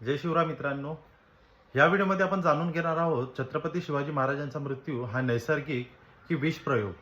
जय शिवराय मित्रांनो. या व्हिडिओमध्ये आपण जाणून घेणार आहोत छत्रपती शिवाजी महाराजांचा मृत्यू हा नैसर्गिक की विषप्रयोग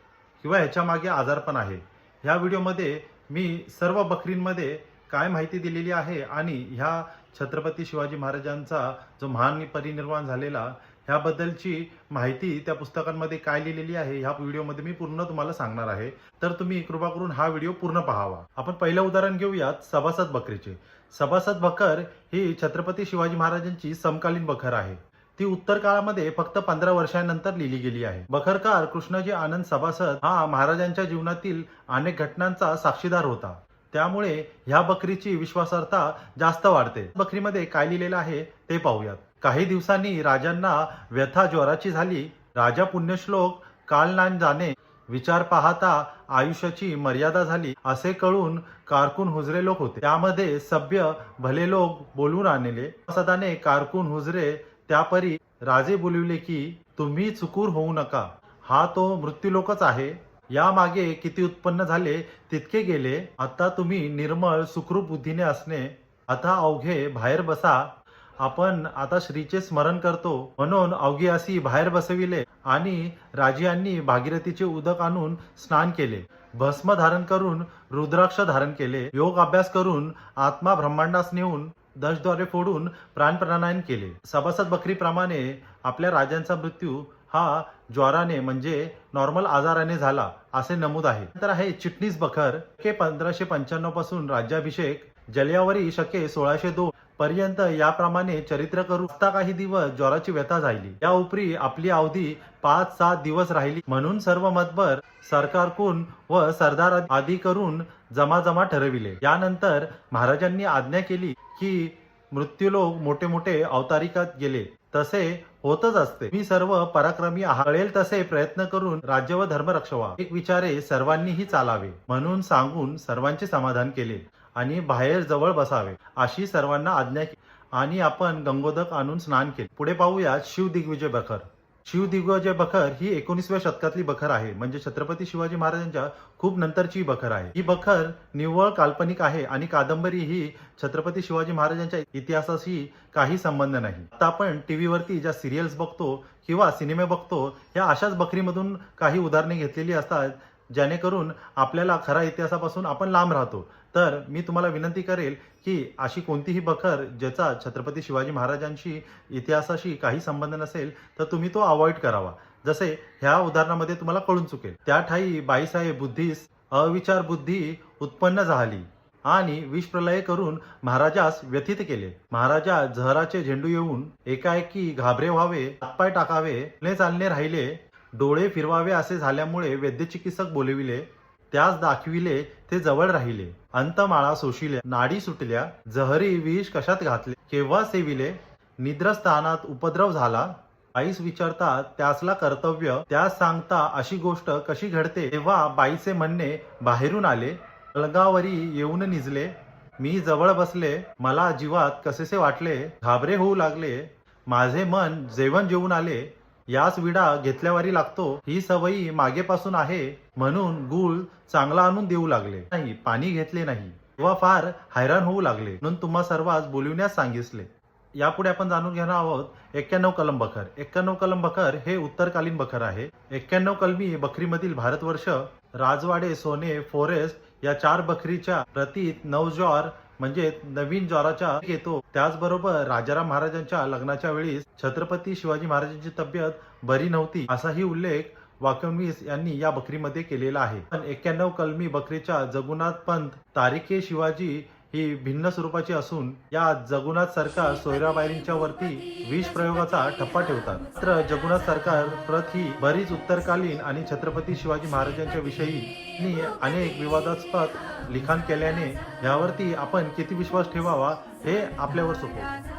किंवा ह्याच्या मागे आजारपण आहे. ह्या व्हिडिओमध्ये मी सर्व बकरींमध्ये काय माहिती दिलेली आहे आणि ह्या छत्रपती शिवाजी महाराजांचा जो महान परिनिर्वाण झालेला ह्याबद्दलची माहिती त्या पुस्तकांमध्ये काय लिहिलेली आहे ह्या व्हिडिओमध्ये मी पूर्ण तुम्हाला सांगणार आहे. तर तुम्ही कृपा करून हा व्हिडिओ पूर्ण पहावा. आपण पहिलं उदाहरण घेऊयात सभासद बकरीचे. सभासद बकर ही छत्रपती शिवाजी महाराजांची समकालीन बखर आहे. ती उत्तर काळामध्ये फक्त पंधरा वर्षांनंतर लिहिली गेली आहे. बखरकार कृष्णजी आनंद सभासद हा महाराजांच्या जीवनातील अनेक घटनांचा साक्षीदार होता. त्यामुळे ह्या बकरीची विश्वासार्हता जास्त वाढते. बकरीमध्ये काय लिहिलेलं आहे ते पाहूयात. काही दिवसांनी राजांना व्यथा ज्वराची झाली. राजा पुण्यश्लोक कालनान जाणे विचार पाहता आयुष्याची मर्यादा झाली असे कळून कारकून हुजरे लोक होते. त्यामध्ये सभ्य भले लोक बोलून आणले. सदाने कारकून हुजरे त्यापरी राजे बोलविले की तुम्ही चुकूर होऊ नका. हा तो मृत्यूलोकच आहे. या मागे किती उत्पन्न झाले तितके गेले. आता तुम्ही निर्मळ सुखरूप बुद्धीने असणे. आता अवघे बाहेर बसा. आपण आता श्रीचे स्मरण करतो. म्हणून अवघी असी बाहेर बसविले आणि राजियांनी भागीरथीचे उदक आणून स्नान केले. भस्म धारण करून रुद्राक्ष धारण केले. योग अभ्यास करून आत्मा ब्रह्मांडास नेऊन दशद्वारे फोडून प्राणप्राणायन केले. सभासद बकरीप्रमाणे आपल्या राजांचा मृत्यू हा ज्वाराने म्हणजे नॉर्मल आजाराने झाला असे नमूद आहे. नंतर आहे चिटणीस बखर. के पंधराशे पंच्याण्णवपासून राज्याभिषेक. जलियावरी शके सोळाशे दोन. पर्यंत याप्रमाणे चरित्र करून आता काही दिवस ज्वराची व्यथा झाली. या उपरी आपली अवधी पाच सात दिवस राहिली. म्हणून सर्व मतभर सरकारकून व सरदार आदी करून जमाजमा ठरविले. यानंतर महाराजांनी आज्ञा केली की मृत्यूलोक मोठे मोठे अवतारिकात गेले. तसे होतच असते. मी सर्व पराक्रमी कळेल तसे प्रयत्न करून राज्य व धर्म रक्षवा. एक विचारे सर्वांनीही चालावे. म्हणून सांगून सर्वांचे समाधान केले. आणि बाहेर जवळ बसावे अशी सर्वांना आज्ञा आणि आपण गंगोदक आणून स्नान केले. पुढे पाहूया शिव दिग्विजय बखर. शिव दिग्विजय बखर ही एकोणीसव्या शतकातली बखर आहे. म्हणजे छत्रपती शिवाजी महाराजांच्या खूप नंतरची बखर आहे. ही बखर निव्वळ काल्पनिक आहे आणि कादंबरी ही छत्रपती शिवाजी महाराजांच्या इतिहासाशी काही संबंध नाही. आता आपण टीव्हीवरती ज्या सिरियल्स बघतो किंवा सिनेमे बघतो या अशाच बखरीमधून काही उदाहरणे घेतलेली असतात. जेणेकरून आपल्याला खऱ्या इतिहासापासून आपण लांब राहतो. तर मी तुम्हाला विनंती करेल की अशी कोणतीही बखर ज्याचा छत्रपती शिवाजी महाराजांशी इतिहासाशी काही संबंध नसेल तर तुम्ही तो अवॉइड करावा. जसे ह्या उदाहरणामध्ये तुम्हाला कळून चुकेल. त्या ठाई बाईसाहेब बुद्धीस अविचार बुद्धी उत्पन्न झाली आणि विषप्रलय करून महाराजास व्यथित केले. महाराजा जहराचे झेंडू येऊन एकाएकी घाबरे व्हावे हातपाय टाकावे ने चालणे राहिले. डोळे फिरवावे असे झाल्यामुळे वैद्यचिकित्सक बोलविले त्यास दाखविले ते जवळ राहिले. अंतमाळा सोशिल्या नाडी सुटल्या जहरी विष कशात घातले? केव्हा सेविले? निद्रस्थानात उपद्रव झाला? आईस विचारता त्यासला कर्तव्य त्यास सांगता अशी गोष्ट कशी घडते? तेव्हा बाईचे म्हणणे बाहेरून आले. अलगावरी येऊन निजले. मी जवळ बसले. मला जीवात कसेसे वाटले? घाबरे होऊ लागले. माझे मन जेवण जेवून आले. याच विडा घेतल्यावारी लागतो. ही सवयी मागेपासून आहे म्हणून गुळ चांगला आणून देऊ लागले नाही पाणी घेतले नाही. तेव्हा फार हैराण होऊ लागले. म्हणून तुम्हा सर्वांस बोलविण्यास सांगितले. यापुढे आपण जाणून घेणार आहोत एक्क्याण्णव कलम बखर एक्क्याण्णव कलम बखर हे उत्तरकालीन बखर आहे. एक्क्याण्णव कलमी बकरीमधील भारतवर्ष राजवाडे सोने फॉरेस्ट या चार बकरीच्या प्रतीत नवजॉर म्हणजे नवीन ज्वराच्या येतो. त्याचबरोबर राजाराम महाराजांच्या लग्नाच्या वेळी छत्रपती शिवाजी महाराजांची तब्येत बरी नव्हती असाही उल्लेख वाकमीस यांनी या बकरीमध्ये केलेला आहे. पण एक्क्याण्णव कलमी बकरीच्या जगुनाथ पंत तारिके शिवाजी ही भिन्न स्वरूपाची असून या जगुनाथ सरकार सोयराबाईंच्या वरती विष प्रयोगाचा ठप्पा ठेवतात. मात्र जगुनाथ सरकार प्रत ही बरीच उत्तरकालीन आणि छत्रपती शिवाजी महाराजांच्या विषयी अनेक विवादास्पद लिखाण केल्याने यावरती आपण किती विश्वास ठेवावा हे आपल्यावर सोपवतो